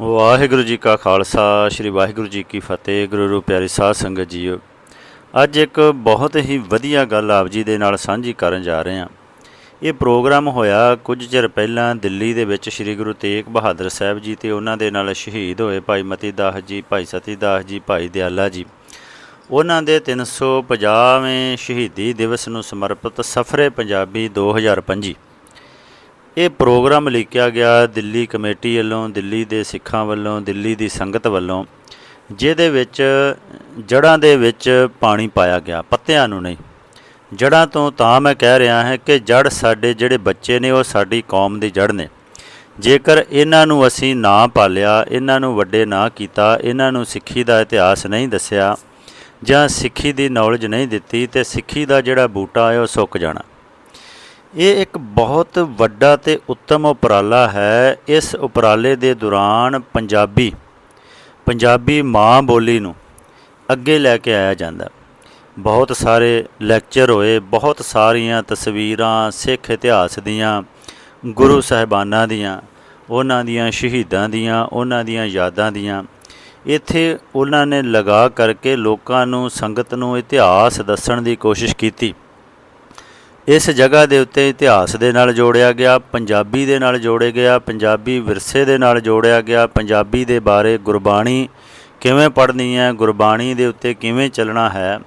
ਵਾਹਿਗੁਰੂ ਜੀ ਕਾ ਖਾਲਸਾ, ਸ੍ਰੀ ਵਾਹਿਗੁਰੂ ਜੀ ਕੀ ਫਤਿਹ, ਗੁਰੂ ਰੂ ਪਿਆਰੀ ਸਾਧ ਸੰਗਤ ਜੀਓ। ਅੱਜ ਇੱਕ ਬਹੁਤ ਹੀ ਵਧੀਆ ਗੱਲ ਆਪ ਜੀ ਦੇ ਨਾਲ ਸਾਂਝੀ ਕਰਨ ਜਾ ਰਹੇ ਹਾਂ। ਇਹ ਪ੍ਰੋਗਰਾਮ ਹੋਇਆ ਕੁਝ ਚਿਰ ਪਹਿਲਾਂ ਦਿੱਲੀ ਦੇ ਵਿੱਚ ਸ੍ਰੀ ਗੁਰੂ ਤੇਗ ਬਹਾਦਰ ਸਾਹਿਬ ਜੀ ਤੇ ਉਹਨਾਂ ਦੇ ਨਾਲ ਸ਼ਹੀਦ ਹੋਏ ਭਾਈ ਮਤੀ ਦਾਸ ਜੀ, ਭਾਈ ਸਤੀ ਦਾਸ ਜੀ, ਭਾਈ ਦਿਆਲਾ ਜੀ। ਉਹਨਾਂ ਦੇ 350ਵੇਂ ਸ਼ਹੀਦੀ ਦਿਵਸ ਨੂੰ ਸਮਰਪਿਤ ਸਫਰੇ ਪੰਜਾਬੀ 2025 ਇਹ ਪ੍ਰੋਗਰਾਮ ਲਿਖਿਆ ਗਿਆ ਦਿੱਲੀ ਕਮੇਟੀ ਵੱਲੋਂ, ਦਿੱਲੀ ਦੇ ਸਿੱਖਾਂ ਵੱਲੋਂ, ਦਿੱਲੀ ਦੀ ਸੰਗਤ ਵੱਲੋਂ, ਜਿਹਦੇ ਵਿੱਚ, ਜੜ੍ਹਾਂ ਦੇ ਵਿੱਚ ਪਾਣੀ ਪਾਇਆ ਗਿਆ, ਪੱਤਿਆਂ ਨੂੰ ਨਹੀਂ। ਜੜ੍ਹਾਂ ਤੋਂ ਤਾਂ ਮੈਂ ਕਹਿ ਰਿਹਾ ਹਾਂ ਕਿ ਜੜ ਸਾਡੇ ਜਿਹੜੇ ਬੱਚੇ ਨੇ, ਉਹ ਸਾਡੀ ਕੌਮ ਦੀ ਜੜ ਨੇ। ਜੇਕਰ ਇਹਨਾਂ ਨੂੰ ਅਸੀਂ ਨਾ ਪਾਲਿਆ, ਇਹਨਾਂ ਨੂੰ ਵੱਡੇ ਨਾ ਕੀਤਾ, ਇਹਨਾਂ ਨੂੰ ਸਿੱਖੀ ਦਾ ਇਤਿਹਾਸ ਨਹੀਂ ਦੱਸਿਆ ਜਾਂ ਸਿੱਖੀ ਦੀ ਨੌਲੇਜ ਨਹੀਂ ਦਿੱਤੀ, ਤੇ ਸਿੱਖੀ ਦਾ ਜਿਹੜਾ ਬੂਟਾ ਹੈ, ਉਹ ਸੁੱਕ ਜਾਣਾ। ਇਹ ਇੱਕ ਬਹੁਤ ਵੱਡਾ ਤੇ ਉੱਤਮ ਉਪਰਾਲਾ ਹੈ। ਇਸ ਉਪਰਾਲੇ ਦੇ ਦੌਰਾਨ ਪੰਜਾਬੀ ਪੰਜਾਬੀ ਮਾਂ ਬੋਲੀ ਨੂੰ ਅੱਗੇ ਲੈ ਕੇ ਆਇਆ ਜਾਂਦਾ। ਬਹੁਤ ਸਾਰੇ ਲੈਕਚਰ ਹੋਏ, ਬਹੁਤ ਸਾਰੀਆਂ ਤਸਵੀਰਾਂ, ਸਿੱਖ ਇਤਿਹਾਸ ਦੀਆਂ, ਗੁਰੂ ਸਾਹਿਬਾਨਾਂ ਦੀਆਂ, ਉਹਨਾਂ ਦੀਆਂ ਸ਼ਹੀਦਾਂ ਦੀਆਂ, ਉਹਨਾਂ ਦੀਆਂ ਯਾਦਾਂ ਦੀਆਂ। ਇੱਥੇ ਉਹਨਾਂ ਨੇ ਲਗਾ ਕਰਕੇ ਲੋਕਾਂ ਨੂੰ, ਸੰਗਤ ਨੂੰ ਇਤਿਹਾਸ ਦੱਸਣ ਦੀ ਕੋਸ਼ਿਸ਼ ਕੀਤੀ। ਇਸ ਜਗ੍ਹਾ ਦੇ ਉੱਤੇ ਇਤਿਹਾਸ ਦੇ ਨਾਲ ਜੋੜਿਆ ਗਿਆ, ਪੰਜਾਬੀ ਦੇ ਨਾਲ ਜੋੜਿਆ ਗਿਆ, ਪੰਜਾਬੀ ਵਿਰਸੇ ਦੇ ਨਾਲ ਜੋੜਿਆ ਗਿਆ, ਪੰਜਾਬੀ ਦੇ ਬਾਰੇ ਗੁਰਬਾਣੀ ਕਿਵੇਂ ਪੜ੍ਹਨੀ ਹੈ, ਗੁਰਬਾਣੀ ਦੇ ਉੱਤੇ ਕਿਵੇਂ ਚੱਲਣਾ ਹੈ,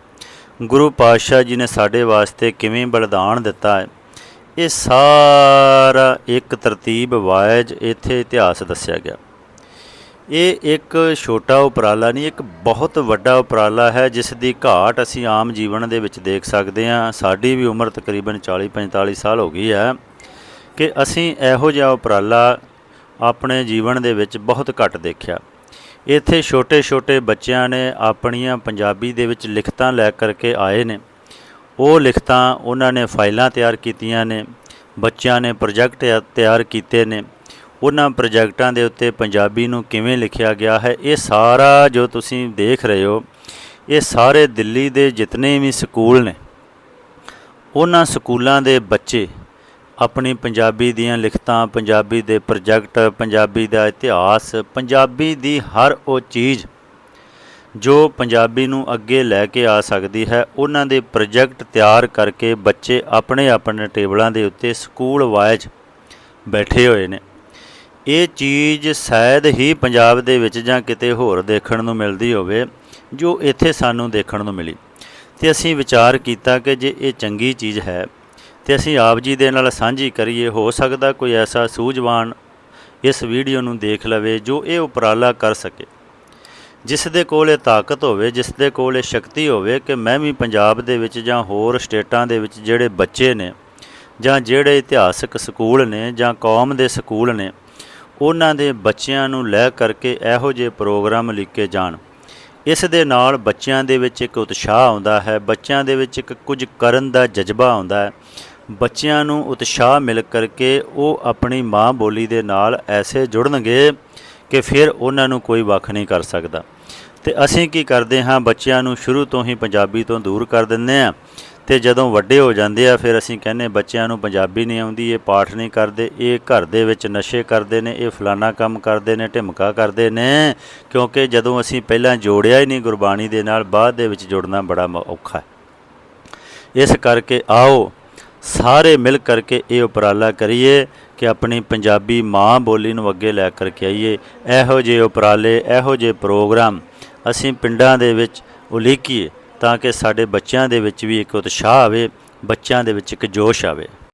ਗੁਰੂ ਪਾਤਸ਼ਾਹ ਜੀ ਨੇ ਸਾਡੇ ਵਾਸਤੇ ਕਿਵੇਂ ਬਲਿਦਾਨ ਦਿੱਤਾ ਹੈ, ਇਹ ਸਾਰਾ ਇੱਕ ਤਰਤੀਬ ਵਾਇਜ ਇੱਥੇ ਇਤਿਹਾਸ ਦੱਸਿਆ ਗਿਆ। ਇਹ ਇੱਕ ਛੋਟਾ ਉਪਰਾਲਾ ਨਹੀਂ, ਇੱਕ ਬਹੁਤ ਵੱਡਾ ਉਪਰਾਲਾ ਹੈ, ਜਿਸ ਦੀ ਘਾਟ ਅਸੀਂ ਆਮ ਜੀਵਨ ਦੇ ਵਿੱਚ ਦੇਖ ਸਕਦੇ ਹਾਂ। ਸਾਡੀ ਵੀ ਉਮਰ ਤਕਰੀਬਨ 40 45 ਸਾਲ ਹੋ ਗਈ ਹੈ ਕਿ ਅਸੀਂ ਇਹੋ ਜਿਹਾ ਉਪਰਾਲਾ ਆਪਣੇ ਜੀਵਨ ਦੇ ਵਿੱਚ ਬਹੁਤ ਘੱਟ ਦੇਖਿਆ। ਇੱਥੇ ਛੋਟੇ-ਛੋਟੇ ਬੱਚਿਆਂ ਨੇ ਆਪਣੀਆਂ ਪੰਜਾਬੀ ਦੇ ਵਿੱਚ ਲਿਖਤਾਂ ਲੈ ਕਰਕੇ ਆਏ ਨੇ। ਉਹ ਲਿਖਤਾਂ ਉਹਨਾਂ ਨੇ ਫਾਈਲਾਂ ਤਿਆਰ ਕੀਤੀਆਂ ਨੇ, ਬੱਚਿਆਂ ਨੇ ਪ੍ਰੋਜੈਕਟ ਤਿਆਰ ਕੀਤੇ ਨੇ। ਉਹਨਾਂ ਪ੍ਰੋਜੈਕਟਾਂ ਦੇ ਉੱਤੇ ਪੰਜਾਬੀ ਨੂੰ ਕਿਵੇਂ ਲਿਖਿਆ ਗਿਆ ਹੈ, ਇਹ ਸਾਰਾ ਜੋ ਤੁਸੀਂ ਦੇਖ ਰਹੇ ਹੋ, ਇਹ ਸਾਰੇ ਦਿੱਲੀ ਦੇ ਜਿਤਨੇ ਵੀ ਸਕੂਲ ਨੇ, ਉਹਨਾਂ ਸਕੂਲਾਂ ਦੇ ਬੱਚੇ ਆਪਣੀ ਪੰਜਾਬੀ ਦੀਆਂ ਲਿਖਤਾਂ, ਪੰਜਾਬੀ ਦੇ ਪ੍ਰੋਜੈਕਟ, ਪੰਜਾਬੀ ਦਾ ਇਤਿਹਾਸ, ਪੰਜਾਬੀ ਦੀ ਹਰ ਉਹ ਚੀਜ਼ ਜੋ ਪੰਜਾਬੀ ਨੂੰ ਅੱਗੇ ਲੈ ਕੇ ਆ ਸਕਦੀ ਹੈ, ਉਹਨਾਂ ਦੇ ਪ੍ਰੋਜੈਕਟ ਤਿਆਰ ਕਰਕੇ ਬੱਚੇ ਆਪਣੇ ਆਪਣੇ ਟੇਬਲਾਂ ਦੇ ਉੱਤੇ ਸਕੂਲ ਵਾਈਜ਼ ਬੈਠੇ ਹੋਏ ਨੇ। ਇਹ ਚੀਜ਼ ਸ਼ਾਇਦ ਹੀ ਪੰਜਾਬ ਦੇ ਵਿੱਚ ਜਾਂ ਕਿਤੇ ਹੋਰ ਦੇਖਣ ਨੂੰ ਮਿਲਦੀ ਹੋਵੇ, ਜੋ ਇੱਥੇ ਸਾਨੂੰ ਦੇਖਣ ਨੂੰ ਮਿਲੀ। ਤੇ ਅਸੀਂ ਵਿਚਾਰ ਕੀਤਾ ਕਿ ਜੇ ਇਹ ਚੰਗੀ ਚੀਜ਼ ਹੈ, ਤੇ ਅਸੀਂ ਆਪ ਜੀ ਦੇ ਨਾਲ ਸਾਂਝੀ ਕਰੀਏ, ਹੋ ਸਕਦਾ ਕੋਈ ਐਸਾ ਸੂਝਵਾਨ ਇਸ ਵੀਡੀਓ ਨੂੰ ਦੇਖ ਲਵੇ ਜੋ ਇਹ ਉਪਰਾਲਾ ਕਰ ਸਕੇ। ਜਿਸ ਦੇ ਕੋਲ ਇਹ ਤਾਕਤ ਹੋਵੇ, ਜਿਸ ਦੇ ਕੋਲ ਇਹ ਸ਼ਕਤੀ ਹੋਵੇ ਕਿ ਮੈਂ ਵੀ ਪੰਜਾਬ ਦੇ ਵਿੱਚ ਜਾਂ ਹੋਰ ਸਟੇਟਾਂ ਦੇ ਵਿੱਚ ਜਿਹੜੇ ਬੱਚੇ ਨੇ ਜਾਂ ਜਿਹੜੇ ਇਤਿਹਾਸਕ ਸਕੂਲ ਨੇ ਜਾਂ ਕੌਮ ਦੇ ਸਕੂਲ ਨੇ ਉਹਨਾਂ ਦੇ ਬੱਚਿਆਂ ਨੂੰ ਲੈ ਕਰਕੇ ਇਹੋ ਜਿਹੇ ਪ੍ਰੋਗਰਾਮ ਲਿਖੇ ਜਾਣ। ਇਸ ਦੇ ਨਾਲ ਬੱਚਿਆਂ ਦੇ ਵਿੱਚ ਇੱਕ ਉਤਸ਼ਾਹ ਆਉਂਦਾ ਹੈ, ਬੱਚਿਆਂ ਦੇ ਵਿੱਚ ਇੱਕ ਕੁਝ ਕਰਨ ਦਾ ਜਜ਼ਬਾ ਆਉਂਦਾ ਹੈ। ਬੱਚਿਆਂ ਨੂੰ ਉਤਸ਼ਾਹ ਮਿਲ ਕਰਕੇ ਉਹ ਆਪਣੀ ਮਾਂ ਬੋਲੀ ਦੇ ਨਾਲ ਐਸੇ ਜੁੜਨਗੇ ਕਿ ਫਿਰ ਉਹਨਾਂ ਨੂੰ ਕੋਈ ਵੱਖ ਨਹੀਂ ਕਰ ਸਕਦਾ। ਤੇ ਅਸੀਂ ਕੀ ਕਰਦੇ ਹਾਂ, ਬੱਚਿਆਂ ਨੂੰ ਸ਼ੁਰੂ ਤੋਂ ਹੀ ਪੰਜਾਬੀ ਤੋਂ ਦੂਰ ਕਰ ਦਿੰਦੇ ਆ ਤੇ ਜਦੋਂ ਵੱਡੇ ਹੋ ਜਾਂਦੇ ਆ, ਫਿਰ ਅਸੀਂ ਕਹਿੰਨੇ ਬੱਚਿਆਂ ਨੂੰ ਪੰਜਾਬੀ ਨਹੀਂ ਆਉਂਦੀ, ਇਹ ਪਾਠ ਨਹੀਂ ਕਰਦੇ, ਇਹ ਘਰ ਦੇ ਵਿੱਚ ਨਸ਼ੇ ਕਰਦੇ ਨੇ, ਇਹ ਫਲਾਨਾ ਕੰਮ ਕਰਦੇ ਨੇ, ਢਿਮਕਾ ਕਰਦੇ ਨੇ, ਕਿਉਂਕਿ ਜਦੋਂ ਅਸੀਂ ਪਹਿਲਾਂ ਜੋੜਿਆ ਹੀ ਨਹੀਂ ਗੁਰਬਾਣੀ ਦੇ ਨਾਲ, ਬਾਅਦ ਦੇ ਵਿੱਚ ਜੁੜਨਾ ਬੜਾ ਔਖਾ ਹੈ। ਇਸ ਕਰਕੇ ਆਓ, ਸਾਰੇ ਮਿਲ ਕਰਕੇ ਇਹ ਉਪਰਾਲਾ ਕਰੀਏ ਕਿ ਆਪਣੀ ਪੰਜਾਬੀ ਮਾਂ ਬੋਲੀ ਨੂੰ ਅੱਗੇ ਲੈ ਕਰਕੇ ਆਈਏ। ਇਹੋ ਜਿਹੇ ਉਪਰਾਲੇ, ਇਹੋ ਜਿਹੇ ਪ੍ਰੋਗਰਾਮ ਅਸੀਂ ਪਿੰਡਾਂ ਦੇ ਵਿੱਚ ਉਲੀਕੀਏ। ਤਾਂ ਕਿ ਸਾਡੇ ਬੱਚਿਆਂ ਦੇ ਵਿੱਚ ਵੀ ਇੱਕ ਉਤਸ਼ਾਹ ਆਵੇ, ਬੱਚਿਆਂ ਦੇ ਵਿੱਚ ਇੱਕ ਜੋਸ਼ ਆਵੇ।